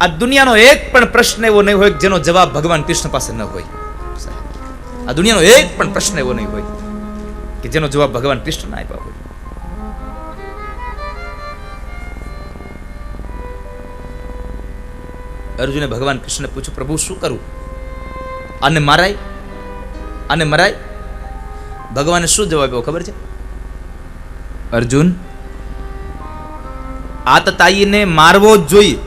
આ દુનિયાનો એક પણ પ્રશ્ન એવો નહીં હોય જેનો જવાબ ભગવાન કૃષ્ણ પાસે ન હોય. આ દુનિયાનો એક પણ પ્રશ્ન એવો નહીં હોય કે જેનો જવાબ ભગવાન કૃષ્ણ ના આપ્યા હોય. અર્જુને ભગવાન કૃષ્ણને પૂછ્યું, પ્રભુ, શું કરું? આને મારાય? આને મરાય? ભગવાને શું જવાબ આપ્યો ખબર છે? અર્જુન આતતાયીને મારવો જ જોઈએ.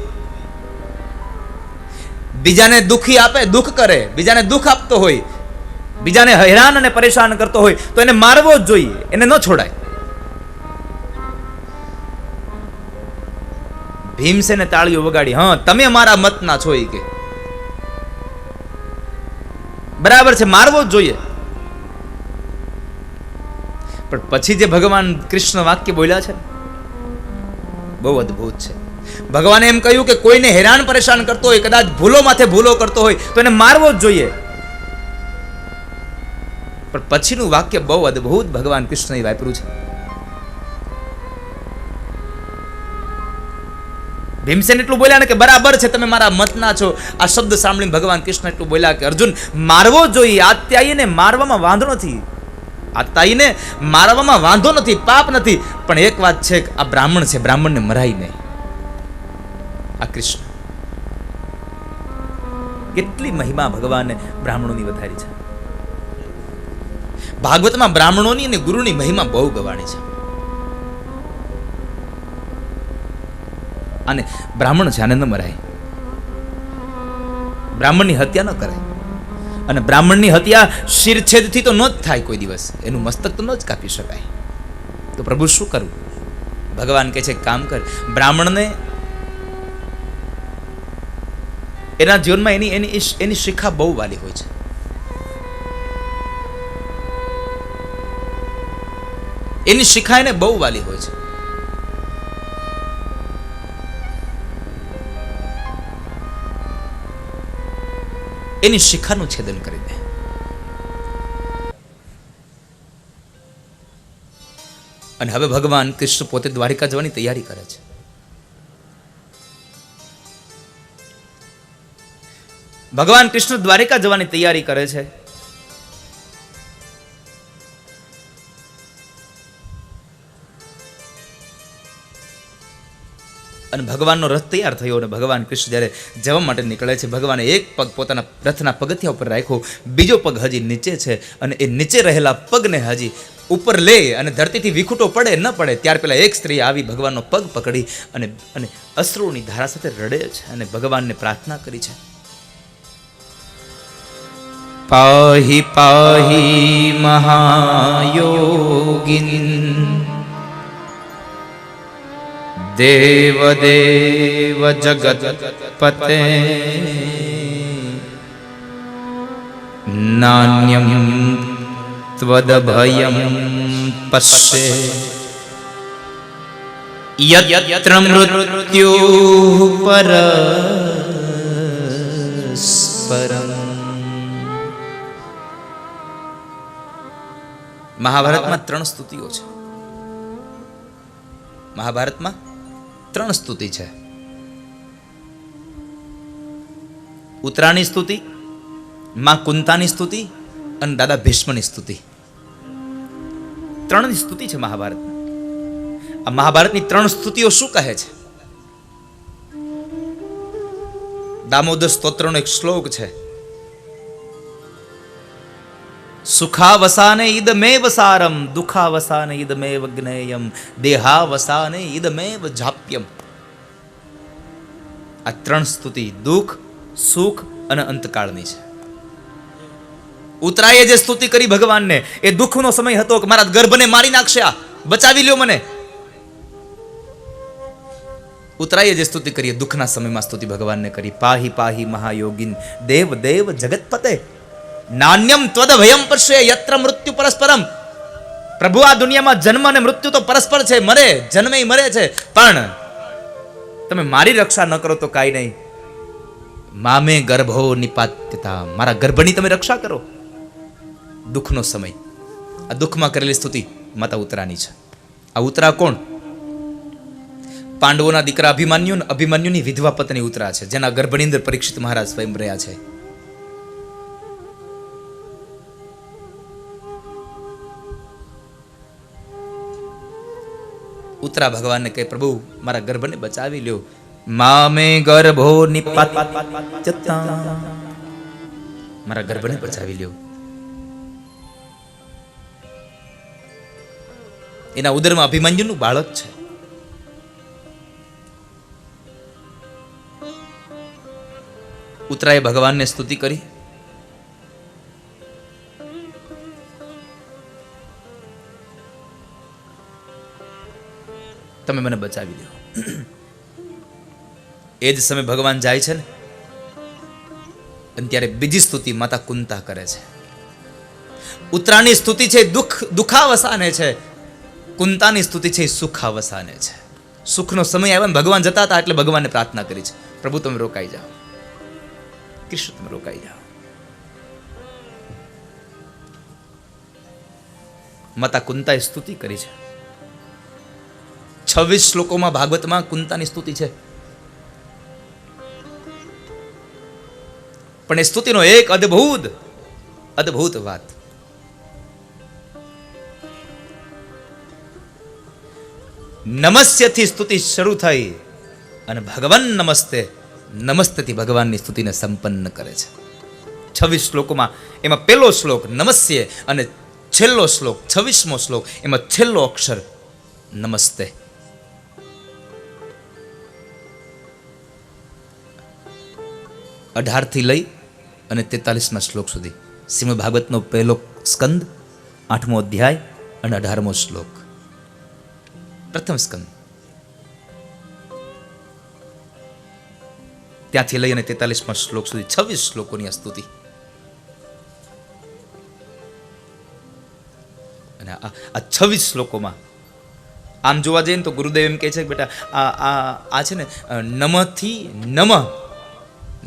બીજાને દુઃખી આપે, દુઃખ કરે, બીજાને દુઃખ આપતો હોય, બીજાને હેરાન અને પરેશાન કરતો હોય, તો એને મારવો જ જોઈએ, એને ન છોડાય. ભીમસેને તાળીઓ વગાડી, હા, તમે મારા મતના છો એ કે. બરાબર છે, મારવો જ જોઈએ. પણ પછી જે ભગવાન કૃષ્ણ વાક્ય બોલ્યા છે બહુ અદ્ભુત છે. ભગવાને એમ કહ્યું કે કોઈને હેરાન પરેશાન કરતો હોય, કદાચ ભૂલો માથે ભૂલો કરતો હોય, તો એને મારવો જ જોઈએ. પણ પછીનું વાક્ય બહુ અદ્ભુત ભગવાન કૃષ્ણએ વાપર્યું છે. ભીમસેન એટલું બોલ્યા ને કે બરાબર છે, તમે મારા મતના છો. આ શબ્દ સાંભળીને ભગવાન કૃષ્ણ એટલું બોલ્યા કે, અર્જુન, મારવો જોઈએ. આત્યાયીને મારવામાં વાંધો નથી. આત્યાયીને મારવામાં વાંધો નથી, પાપ નથી. પણ એક વાત છે આ બ્રાહ્મણ છે, બ્રાહ્મણને મરાય નહીં. આ કૃષ્ણ. કેટલી મહિમા ભગવાને બ્રાહ્મણોની વધારી છે. ભાગવતમાં બ્રાહ્મણોની અને ગુરુની મહિમા બહુ ગવાણી છે. અને બ્રાહ્મણ જાને ન મરાય. બ્રાહ્મણની હત્યા ન કરાય. અને બ્રાહ્મણની હત્યા શિરછેદથી તો ન જ થાય કોઈ દિવસ. એનું મસ્તક તો ન જ કાપી શકાય. તો પ્રભુ શું કરવું ભગવાન કહે છે કામ કર. બ્રાહ્મણને એના જીવનમાં એની એની એની શિખા બહુ વાલી હોય છે. એની શિખા એને બહુ વાલી હોય છે. એની શિખાનું છેદન કરી દે. અને હવે ભગવાન કૃષ્ણ પોતે દ્વારિકા જવાની તૈયારી કરે છે. ભગવાન કૃષ્ણ દ્વારિકા જવાની તૈયારી કરે છે. અને ભગવાનનો રથ તૈયાર થયો અને ભગવાન કૃષ્ણ જ્યારે જવા માટે નીકળે છે, ભગવાને એક પગ પોતાના રથના પગથિયા ઉપર રાખ્યો, બીજો પગ હજી નીચે છે અને એ નીચે રહેલા પગને હજી ઉપર લે અને ધરતીથી વિખૂટો પડે ન પડે, ત્યાર પહેલાં એક સ્ત્રી આવી ભગવાનનો પગ પકડી અને અને અશ્રુની ધારા સાથે રડે છે અને ભગવાનને પ્રાર્થના કરી છે. પાહી પાહી મહાયોગિન દેવ દેવ જગતપતે નાન્યમ ત્વદભયમ પશ્યે યત્ર મૃત્યુ મહાભારતમાં ત્રણ સ્તુતિઓ છે. મહાભારતમાં ત્રણ સ્તુતિ છે. ઉત્તરાની સ્તુતિ, માં કુંતાની સ્તુતિ અને દાદા ભીષ્મની સ્તુતિ. ત્રણની સ્તુતિ છે મહાભારત આ મહાભારતની ત્રણ સ્તુતિઓ શું કહે છે? દામોદર સ્તોત્રનો એક શ્લોક છે. સુખાવસાને ઇદમેવ સારમ દુખાવસાને ઇદમેવ જ્ઞેયમ દેહાવસાને ઇદમેવ જાપ્યમ આ ત્રણ સ્તુતિ દુઃખ સુખ અને અંતકાળની છે ઉતરાયે જે સ્તુતિ કરી ભગવાનને એ દુઃખનો સમય હતો કે મારા ગર્ભને મારી નાખશે આ બચાવી લ્યો મને ઉતરાયે જે સ્તુતિ કરી દુઃખના સમયમાં સ્તુતિ ભગવાનને કરી પાહી પાહી મહાયોગીન દેવ દેવ જગતપતે નાન્યમ ત્વદ ભયમ પશ્ય યત્ર મૃત્યુ પરસ્પરમ પ્રભુ આ દુનિયામાં જન્મ અને મૃત્યુ તો પરસ્પર છે મરે જન્મે મરે છે પણ તમે મારી રક્ષા ન કરો તો કાંઈ નહીં. મામે ગર્ભો નિપાત્યતા, મારા ગર્ભની તમે રક્ષા કરો. દુઃખનો સમય. આ દુઃખમાં કરેલી સ્તુતિ માતા ઉતરાની છે. આ ઉતરા કોણ? પાંડવોના દીકરા અભિમાન્યુ અભિમાન્યુની વિધવા પત્ની ઉતરા છે, જેના ગર્ભની અંદર પરીક્ષિત મહારાજ સ્વયં રહ્યા છે. ઉતરા ભગવાનને કહે, પ્રભુ, મારા ગર્ભને બચાવી લ્યો. મામે ગર્ભો મારા ગર્ભને બચાવી લ્યો. એના ઉદરમાં અભિમન્યુનું બાળક છે. ઉતરાએ ભગવાનને સ્તુતિ કરી. તમે મને બચાવી દો. એ જ સમય ભગવાન જાય છે ને? અને ત્યારે બીજી સ્તુતિ માતા કુંતા કરે છે. ઉત્તરાની સ્તુતિ છે દુઃખ, દુખાવસાને છે. કુંતાની સ્તુતિ છે સુખાવસાને છે. સુખનો સમય આવ્યો ભગવાન જતા હતા એટલે ભગવાનને પ્રાર્થના કરી છે. પ્રભુ, તમે રોકાઈ જાઓ. કૃષ્ણ, તમે રોકાઈ જાઓ. માતા કુંતાએ સ્તુતિ કરી છે. છવ્વીસ શ્લોકોમાં ભાગવતમાં કુંતાની સ્તુતિ છે. પણ એ સ્તુતિનો એક અદ્ભુત અદ્ભુત વાત. નમસ્યથી સ્તુતિ શરૂ થઈ અને ભગવાન નમસ્તે, નમસ્તેથી ભગવાનની સ્તુતિને સંપન્ન કરે છે. છવ્વીસ શ્લોકોમાં એમાં પહેલો શ્લોક નમસ્ય અને છેલ્લો શ્લોક, છવ્વીસમો શ્લોક એમાં છેલ્લો અક્ષર નમસ્તે. અઢારથી લઈ અને તેતાલીસમાં શ્લોક સુધી. શ્રીમદ ભાગવતનો પહેલો સ્કંદ, આઠમો અધ્યાય અને અઢારમો શ્લોક. પ્રથમ સ્કંદ. ત્યાંથી લઈ અને તેતાલીસમાં શ્લોક સુધી છવ્વીસ શ્લોકોની આ સ્તુતિ. અને આ છવ્વીસ શ્લોકોમાં, આમ જોવા જઈએ ને તો ગુરુદેવ એમ કહે છે કે બેટા, આ આ છે ને નમથી નમ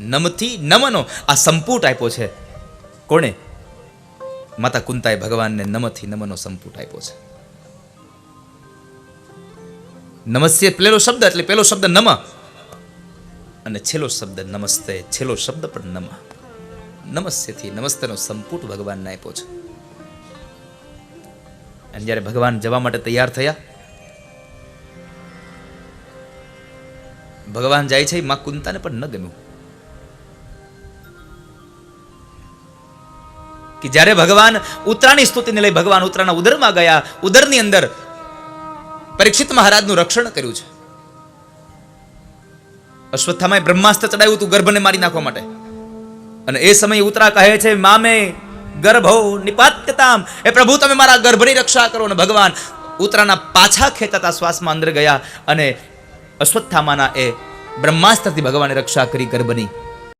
નમથી નમનો આ સંપુટ આપ્યો છે. કોણે? માતા કુંતાએ ભગવાનને નમથી નમનો સંપુટ આપ્યો છે. નમસ્ય પહેલો શબ્દ એટલે પેલો શબ્દ નમ. અને છેલ્લો શબ્દ નમસ્તે, છેલ્લો શબ્દ પણ નમ. નમસ્યથી નમસ્તેનો સંપુટ ભગવાનને આપ્યો છે. અને જ્યારે ભગવાન જવા માટે તૈયાર થયા, ભગવાન જાય છે માં કુંતાને પણ ન ગમ્યું. કે જ્યારે ભગવાન ઉત્તરાની સ્તુતિને લઈ ભગવાન ઉત્તરાના ઉદરમાં ગયા, ઉદરની અંદર પરીક્ષિત મહારાજનું રક્ષણ કર્યું છે. અશ્વત્થામાએ બ્રહ્માસ્ત્ર ચડાવ્યું હતું ગર્ભને મારી નાખવા માટે. અને એ સમયે ઉત્તરા કહે છે, મામે ગર્ભો નિપાત્યતામ. એ પ્રભુ, તમે મારા ગર્ભની રક્ષા કરો. અને ભગવાન ઉત્તરાના પાછા ખેંચાતા શ્વાસમાં અંદર ગયા અને અશ્વત્થામાના એ બ્રહ્માસ્ત્રથી ભગવાને રક્ષા કરી ગર્ભની